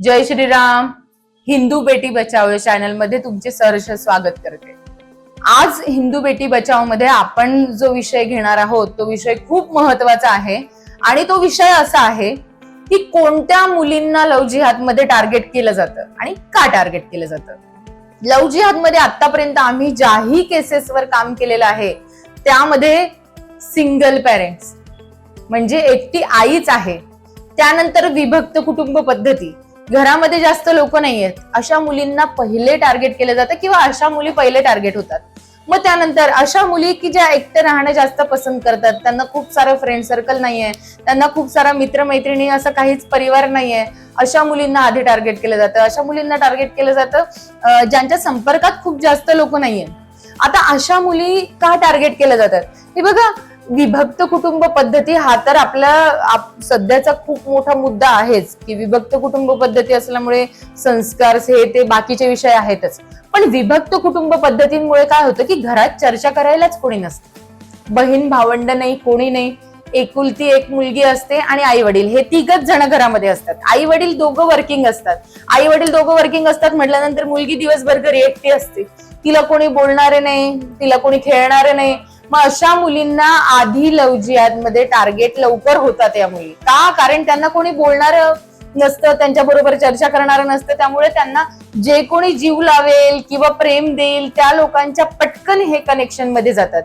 जय श्रीराम. हिंदू बेटी बचाव या चॅनलमध्ये तुमचे सहर्ष स्वागत करते. आज हिंदू बेटी बचावमध्ये आपण जो विषय घेणार आहोत तो विषय खूप महत्त्वाचा आहे आणि तो विषय असा आहे की कोणत्या मुलींना लव जिहादमध्ये टार्गेट केलं जातं आणि का टार्गेट केलं जातं? लव जिहादमध्ये आतापर्यंत आम्ही ज्याही केसेसवर काम केलेलं आहे त्यामध्ये सिंगल पेरेंट्स म्हणजे एकटी आईच आहे त्यानंतर विभक्त कुटुंब पद्धती घरामध्ये जास्त लोक नाहीयेत. अशा मुलींना पहिले टार्गेट केलं जातं किंवा अशा मुली पहिले टार्गेट होतात. मग त्यानंतर अशा मुली की ज्या एकटं राहणं जास्त पसंत करतात त्यांना खूप सारं फ्रेंड सर्कल नाहीये त्यांना खूप सारा मित्रमैत्रिणी असं काहीच परिवार नाहीये अशा मुलींना आधी टार्गेट केलं जातं. अशा मुलींना टार्गेट केलं जातं ज्यांच्या संपर्कात खूप जास्त लोक नाहीये आता अशा मुली का टार्गेट केलं जातात? हे बघा विभक्त कुटुंब पद्धती हा तर आपला आप- सध्याचा खूप मोठा मुद्दा आहेच की विभक्त कुटुंब पद्धती असल्यामुळे संस्कार हे ते बाकीचे विषय आहेतच. पण विभक्त कुटुंब पद्धतींमुळे काय होतं की घरात चर्चा करायलाच कोणी नसतं. बहीण भावंड नाही कोणी नाही एकुलती एक मुलगी असते आणि आई वडील हे तिघच जण घरामध्ये असतात. आई वडील दोघं वर्किंग असतात. आई वडील दोघं वर्किंग असतात म्हटल्यानंतर मुलगी दिवसभर घरी एकटी असते. तिला कोणी बोलणारे नाही तिला कोणी खेळणारे नाही मग अशा मुलींना आधी लवमध्ये टार्गेट लवकर होतात या मुली का? कारण त्यांना कोणी बोलणार नसतं त्यांच्या बरोबर चर्चा करणार नसतं त्यामुळे त्यांना जे कोणी जीव लावेल किंवा प्रेम देईल त्या लोकांच्या पटकन हे कनेक्शनमध्ये जातात.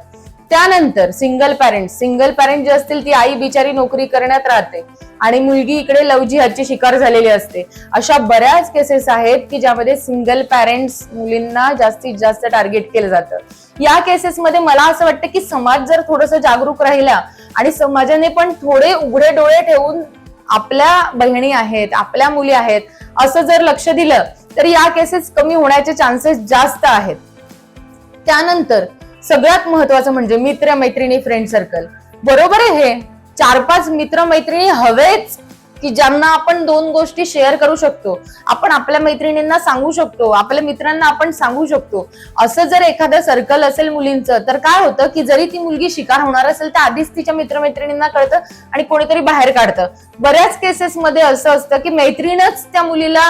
त्यानंतर सिंगल पॅरेंट सिंगल पॅरेंट जे असतील ती आई बिचारी नोकरी करण्यात राहते आणि मुलगी इकडे लव जिहादची शिकार झालेली असते. अशा बऱ्याच केसेस आहेत की ज्यामध्ये सिंगल पॅरेंट्स मुलींना जास्तीत जास्त टार्गेट केलं जातं. या केसेसमध्ये मला असं वाटतं की समाज जर थोडस जागरूक राहिला आणि समाजाने पण थोडे उघडे डोळे ठेवून आपल्या बहिणी आहेत आपल्या मुली आहेत असं जर लक्ष दिलं तर या केसेस कमी होण्याचे चान्सेस जास्त आहेत. त्यानंतर सगळ्यात महत्वाचं म्हणजे मित्र मैत्रिणी फ्रेंड सर्कल बरोबर आहे हे? चार पाच मित्र मैत्रिणी हवेच. की ज्यांना आपण दोन गोष्टी शेअर करू शकतो आपण आपल्या मैत्रिणींना सांगू शकतो आपल्या मित्रांना आपण सांगू शकतो. असं जर एखादं सर्कल असेल मुलींचं तर काय होतं की जरी ती मुलगी शिकार होणार असेल तर आधीच तिच्या मित्रमैत्रिणींना कळतं आणि कोणीतरी बाहेर काढतं. बऱ्याच केसेसमध्ये असं असतं की मैत्रीणच त्या मुलीला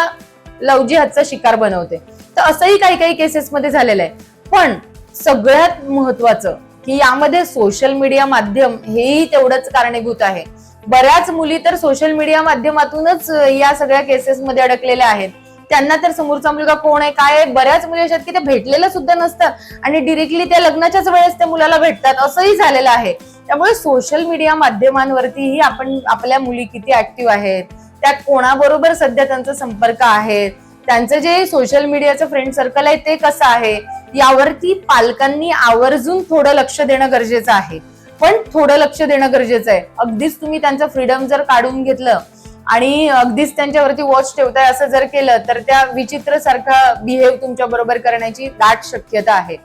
लवजी हातचा शिकार बनवते. तर असंही काही काही केसेसमध्ये झालेलं आहे. पण सगळ्यात महत्वाचं की यामध्ये सोशल मीडिया माध्यम हेही तेवढंच कारणीभूत आहे. बऱ्याच मुली तर सोशल मीडिया माध्यमातूनच या सगळ्या केसेसमध्ये अडकलेल्या आहेत. त्यांना तर समोरचा मुलगा कोण आहे काय आहे बऱ्याच मुली अशा की ते भेटलेलं सुद्धा नसतं. आणि डिरेक्टली त्या लग्नाच्याच वेळेस त्या मुलाला भेटतात असंही झालेलं आहे. त्यामुळे सोशल मीडिया माध्यमांवरतीही आपण आपल्या मुली किती ऍक्टिव्ह आहेत त्यात कोणाबरोबर सध्या त्यांचा संपर्क आहे त्यांचं जे सोशल मीडियाचं फ्रेंड सर्कल आहे ते कसं आहे यावरती पालकांनी आवर्जून थोडं लक्ष देणं गरजेचं आहे. पण थोडं लक्ष देणं गरजेचं आहे. अगदीच तुम्ही त्यांचं फ्रीडम जर काढून घेतलं आणि अगदीच त्यांच्यावरती वॉच ठेवताय असं जर केलं तर त्या विचित्र सारखा बिहेव तुमच्या बरोबर करण्याची दाट शक्यता आहे.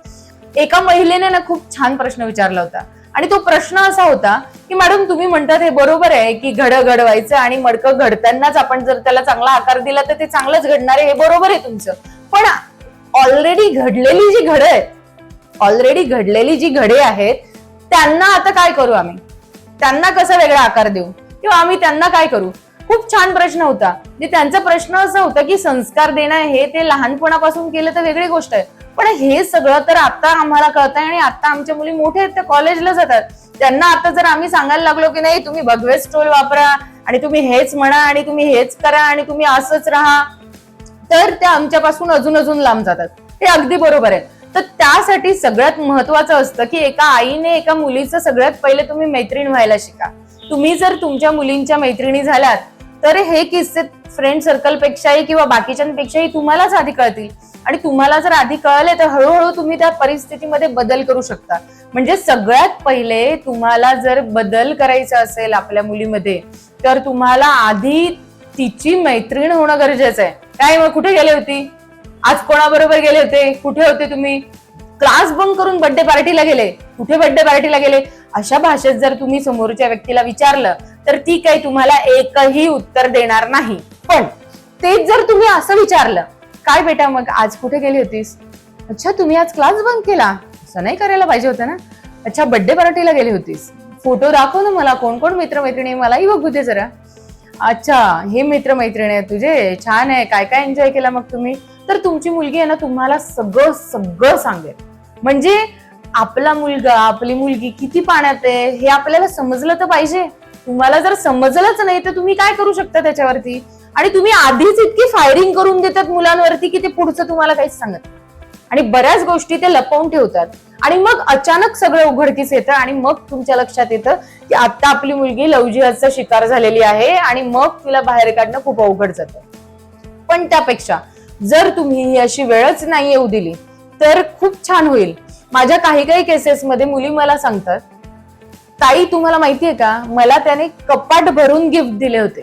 एका महिलेने ना खूप छान प्रश्न विचारला होता. आणि तो प्रश्न असा होता की मॅडम तुम्ही म्हणतात हे बरोबर आहे की घड घडवायचं आणि मडकं घडतानाच आपण जर त्याला चांगला आकार दिला तर ते चांगलंच घडणार आहे हे बरोबर आहे तुमचं. पण ऑलरेडी घडलेली जी घडं आहेत ऑलरेडी घडलेली जी घडे आहेत त्यांना आता काय करू आम्ही? त्यांना कसा वेगळा आकार देऊ? किंवा आम्ही त्यांना काय करू? खूप छान प्रश्न होता. म्हणजे त्यांचा प्रश्न असा होता की संस्कार देणं हे ते लहानपणापासून केलं तर वेगळी गोष्ट आहे. पण हे सगळं तर आता आम्हाला कळतंय आणि आता आमच्या मुली मोठे आहेत त्या कॉलेजला जातात. त्यांना आता जर आम्ही सांगायला लागलो की नाही तुम्ही भगवे स्टोल वापरा आणि तुम्ही हेच म्हणा आणि तुम्ही हेच करा आणि तुम्ही असंच राहा तर त्या आमच्यापासून अजून अजून लांब जातात. हे अगदी बरोबर आहे. तर त्यासाठी सगळ्यात महत्वाचं असतं की एका आईने एका मुलीचं सगळ्यात पहिले तुम्ही मैत्रीण व्हायला शिका. तुम्ही जर तुमच्या मुलींच्या मैत्रिणी झाल्यात तर हे किस्से फ्रेंड सर्कल पेक्षाही किंवा बाकीच्यांपेक्षाही तुम्हालाच आधी कळतील. आणि तुम्हाला जर आधी कळले तर हळूहळू तुम्ही त्या परिस्थितीमध्ये बदल करू शकता. म्हणजे सगळ्यात पहिले तुम्हाला जर बदल करायचा असेल आपल्या मुलीमध्ये तर तुम्हाला आधी तिची मैत्रीण होणं गरजेचं आहे. काय मग कुठे गेले होती? आज कोणाबरोबर गेले होते? कुठे होते तुम्ही? क्लास बंक करून बर्थडे पार्टीला गेले. कुठे बर्थडे पार्टीला गेले? अशा भाषेत जर तुम्ही समोरच्या व्यक्तीला विचारलं तर ती काही तुम्हाला एकही उत्तर देणार नाही. पण तेच जर तुम्ही असं विचारलं काय बेटा मग आज कुठे गेली होतीस? अच्छा तुम्ही आज क्लास बंक केला. असं नाही करायला पाहिजे होतं ना? अच्छा बर्थडे पार्टीला गेली होतीस. फोटो दाखव ना मला. कोण कोण मित्रमैत्रिणी मलाही बघू दे जरा. अच्छा हे मित्र मैत्रिणी आहे तुझे. छान आहे. काय काय एन्जॉय केला मग तुम्ही? तर तुमची मुलगी आहे ना तुम्हाला सगळं सगळं सांगेल. म्हणजे आपला मुलगा आपली मुलगी किती पाण्यात आहे हे आपल्याला समजलं तर पाहिजे. तुम्हाला जर समजलंच नाही तर तुम्ही काय करू शकता त्याच्यावरती? आणि तुम्ही आधीच इतकी फायरिंग करून देतात मुलांवरती की ते पुढचं तुम्हाला काहीच सांगत आणि बऱ्याच गोष्टी ते लपवून ठेवतात. आणि मग अचानक सगळं उघडकीस येतं आणि मग तुमच्या लक्षात येतं की आता आपली मुलगी लवजिहाजचा शिकार झालेली आहे आणि मग तिला बाहेर काढणं खूप अवघड जातं. पण त्यापेक्षा जर तुम्ही ही अशी वेळच नाही येऊ दिली तर खूप छान होईल. माझ्या काही काही केसेसमध्ये मुली मला सांगतात ताई तुम्हाला माहितीये का? मला त्याने कपाट भरून गिफ्ट दिले होते.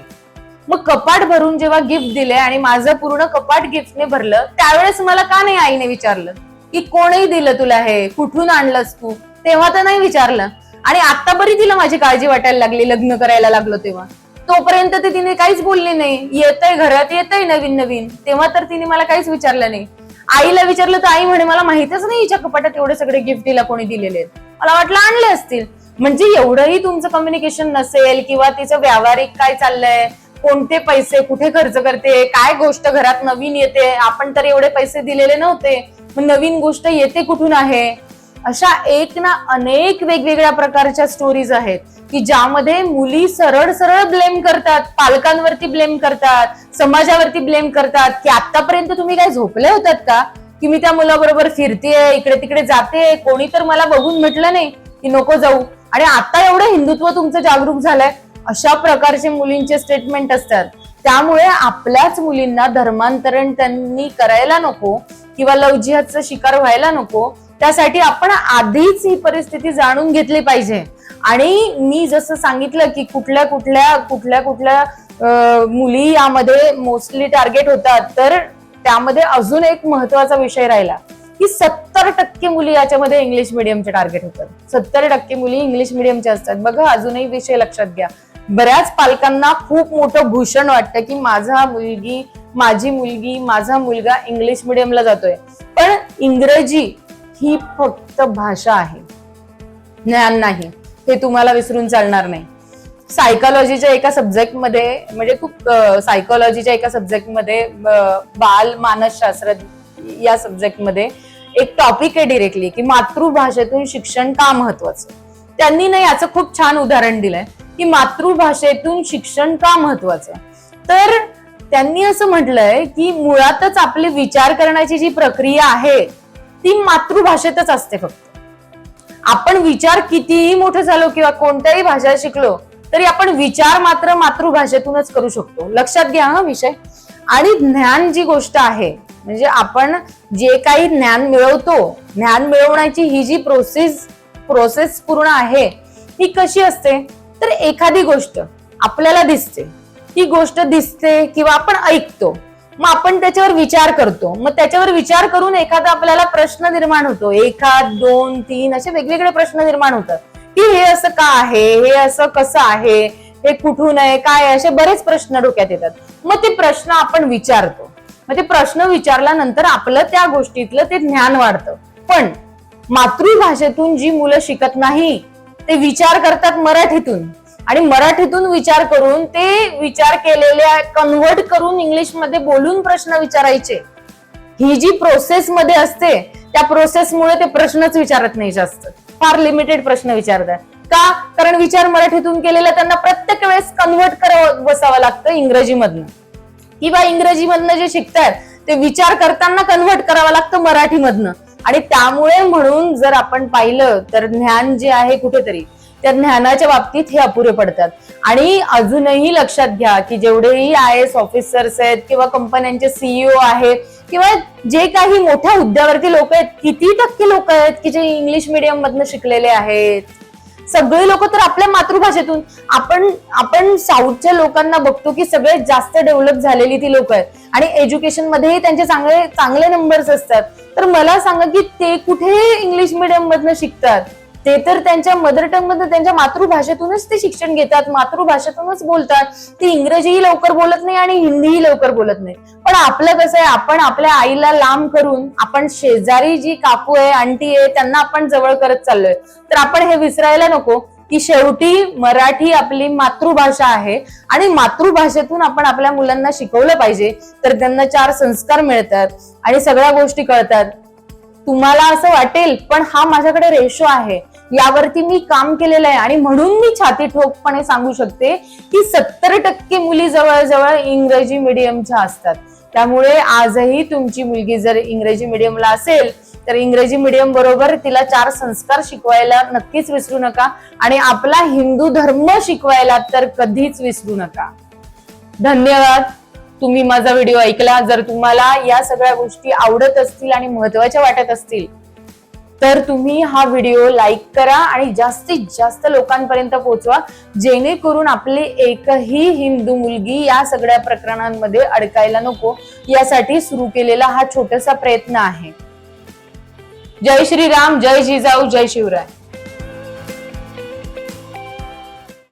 मग कपाट भरून जेव्हा गिफ्ट दिले आणि माझं पूर्ण कपाट गिफ्टने भरलं त्यावेळेस मला का नाही आईने विचारलं? की कोणही दिलं तुला हे? कुठून आणलंस तू? तेव्हा तर नाही विचारलं. आणि आता बरी तिला माझी काळजी वाटायला लागली लग्न करायला लागलो तेव्हा. तोपर्यंत ते तिने काहीच बोलली नाही. येतंय घरात येतंय नवीन नवीन. तेव्हा तर तिने मला काहीच विचारलं नाही. आईला विचारलं तर आई म्हणे मला माहितच नाही हिच्या कपाटात एवढे सगळे गिफ्ट तिला कोणी दिलेले आहेत. मला वाटलं आणले असतील. म्हणजे एवढंही तुमचं कम्युनिकेशन नसेल किंवा तिचं व्यावहारिक काय चाललंय कोणते पैसे कुठे खर्च करते काय गोष्ट घरात नवीन येते आपण तर एवढे पैसे दिलेले नव्हते. मग नवीन गोष्ट येते कुठून आहे? अशा एक ना अनेक वेगवेगळ्या प्रकारच्या स्टोरीज आहेत. की ज्यामध्ये मुली सरळ सरळ ब्लेम करतात पालकांवरती ब्लेम करतात समाजावरती ब्लेम करतात की आतापर्यंत तुम्ही काय झोपले होतात का? की मी त्या मुलाबरोबर फिरतेय इकडे तिकडे जाते कोणी तर मला बघून म्हटलं नाही की नको जाऊ. आणि आता एवढं हिंदुत्व तुमचं जागरूक झालंय अशा प्रकारचे मुलींचे स्टेटमेंट असतात. त्यामुळे आपल्याच मुलींना धर्मांतरण त्यांनी करायला नको किंवा लवजिहाचा शिकार व्हायला नको त्यासाठी आपण आधीच ही परिस्थिती जाणून घेतली पाहिजे. आणि मी जसं सांगितलं की कुठल्या कुठल्या कुठल्या कुठल्या मुली यामध्ये मोस्टली टार्गेट होतात तर त्यामध्ये अजून एक महत्त्वाचा विषय राहिला की सत्तर टक्के मुली याच्यामध्ये इंग्लिश मिडियमचे टार्गेट होतात. सत्तर टक्के मुली इंग्लिश मिडियमच्या असतात. बघा अजूनही विषय लक्षात घ्या. बऱ्याच पालकांना खूप मोठं भूषण वाटतं की माझा मुलगी माझी मुलगी माझा मुलगा इंग्लिश मिडियमला जातोय. पण इंग्रजी ही फक्त भाषा आहे. ज्ञान नाही. हे तुम्हाला विसरून चालणार नाही. सायकॉलॉजीच्या एका सब्जेक्टमध्ये म्हणजे खूप सायकोलॉजीच्या एका सब्जेक्टमध्ये बाल मानसशास्त्र या सब्जेक्टमध्ये एक टॉपिक आहे डिरेक्टली की मातृभाषेतून शिक्षण का महत्वाचं? त्यांनी ना याचं खूप छान उदाहरण दिलंय की मातृभाषेतून शिक्षण का महत्वाचं? तर त्यांनी असं म्हटलंय की मुळातच आपली विचार करण्याची जी प्रक्रिया आहे ती मातृभाषेतच असते फक्त. आपण विचार कितीही मोठे झालो किंवा कोणत्याही भाषा शिकलो तरी आपण विचार मात्र मातृभाषेतूनच करू शकतो. लक्षात घ्या हा विषय. आणि ज्ञान जी गोष्ट आहे म्हणजे आपण जे काही ज्ञान मिळवतो ज्ञान मिळवण्याची ही जी प्रोसेस प्रोसेस पूर्ण आहे ही कशी असते? तर एखादी गोष्ट आपल्याला दिसते. ती गोष्ट दिसते किंवा आपण ऐकतो. मग आपण त्याच्यावर विचार करतो. मग त्याच्यावर विचार करून एखादा आपल्याला प्रश्न निर्माण होतो. एखाद दोन तीन असे वेगवेगळे प्रश्न निर्माण होतात. की हे असं का आहे? हे असं कसं आहे? हे कुठून आहे? काय असे बरेच प्रश्न डोक्यात येतात. मग ते प्रश्न आपण विचारतो. मग ते प्रश्न विचारल्यानंतर आपलं त्या गोष्टीतलं ते ज्ञान वाढतं. पण मातृभाषेतून जी मुलं शिकत नाही ते विचार करतात मराठीतून. आणि मराठीतून विचार करून ते विचार केलेले कन्व्हर्ट करून इंग्लिशमध्ये बोलून प्रश्न विचारायचे. ही जी प्रोसेस मध्ये असते त्या प्रोसेसमुळे ते प्रश्नच विचारत नाही जास्त. फार लिमिटेड प्रश्न विचारतात का? कारण विचार मराठीतून केलेला त्यांना प्रत्येक वेळेस कन्व्हर्ट करावं बसावं लागतं इंग्रजीमधनं. किंवा इंग्रजीमधनं जे शिकतात ते विचार करताना कन्व्हर्ट करावं लागतं मराठीमधनं. आणि त्यामुळे म्हणून जर आपण पाहिलं तर ज्ञान जे आहे कुठेतरी त्या ज्ञानाच्या बाबतीत हे अपुरे पडतात. आणि अजूनही लक्षात घ्या की जेवढेही आय एस ऑफिसर्स आहेत किंवा कंपन्यांचे सीईओ आहेत किंवा जे काही मोठ्या हुद्द्यावरती लोक आहेत किती टक्के लोक आहेत की जे इंग्लिश मिडियम मधनं शिकलेले आहेत? सगळे लोक तर आपल्या मातृभाषेतून. आपण आपण साऊथच्या लोकांना बघतो की सगळ्यात जास्त डेव्हलप झालेली ती लोक आहेत. आणि एज्युकेशन मध्येही त्यांचे चांगले चांगले नंबर्स असतात. तर मला सांगा की ते कुठे इंग्लिश मिडियम मधनं शिकतात? ते तर त्यांच्या मदर टंगमध्ये त्यांच्या मातृभाषेतूनच ते शिक्षण घेतात मातृभाषेतूनच बोलतात. ती इंग्रजीही लवकर बोलत नाही आणि हिंदीही लवकर बोलत नाही. पण आपलं कसं आहे आपण आपल्या आईला लांब करून आपण शेजारी जी काकू आहे आंटी आहे त्यांना आपण जवळ करत चाललोय. तर आपण हे विसरायला नको की शेवटी मराठी आपली मातृभाषा आहे आणि मातृभाषेतून आपण आपल्या मुलांना शिकवलं पाहिजे. तर त्यांना चार संस्कार मिळतात आणि सगळ्या गोष्टी कळतात. तुम्हाला असं वाटेल पण हा माझ्याकडे रेशो आहे. यावरती मी काम केलेलं आहे. आणि म्हणून मी छाती ठोकपणे सांगू शकते की सत्तर टक्के मुली जवळजवळ इंग्रजी मिडियमच्या असतात. त्यामुळे आजही तुमची मुलगी जर इंग्रजी मिडियमला असेल तर इंग्रजी मिडियम बरोबर तिला चार संस्कार शिकवायला नक्कीच विसरू नका. आणि आपला हिंदू धर्म शिकवायला तर कधीच विसरू नका. धन्यवाद. तुम्ही माझा व्हिडिओ ऐकला. जर तुम्हाला या सगळ्या गोष्टी आवडत असतील आणि महत्त्वाच्या वाटत असतील तर तुम्ही हा व्हिडिओ लाईक करा आणि जास्तीत जास्त लोकांपर्यंत पोहोचवा जेणेकरून आपली एकही हिंदू मुलगी या सगळ्या प्रकरणांमध्ये अडकायला नको. यासाठी सुरू केलेला हा छोटासा प्रयत्न आहे. जय श्रीराम जय जिजाऊ जय शिवराय.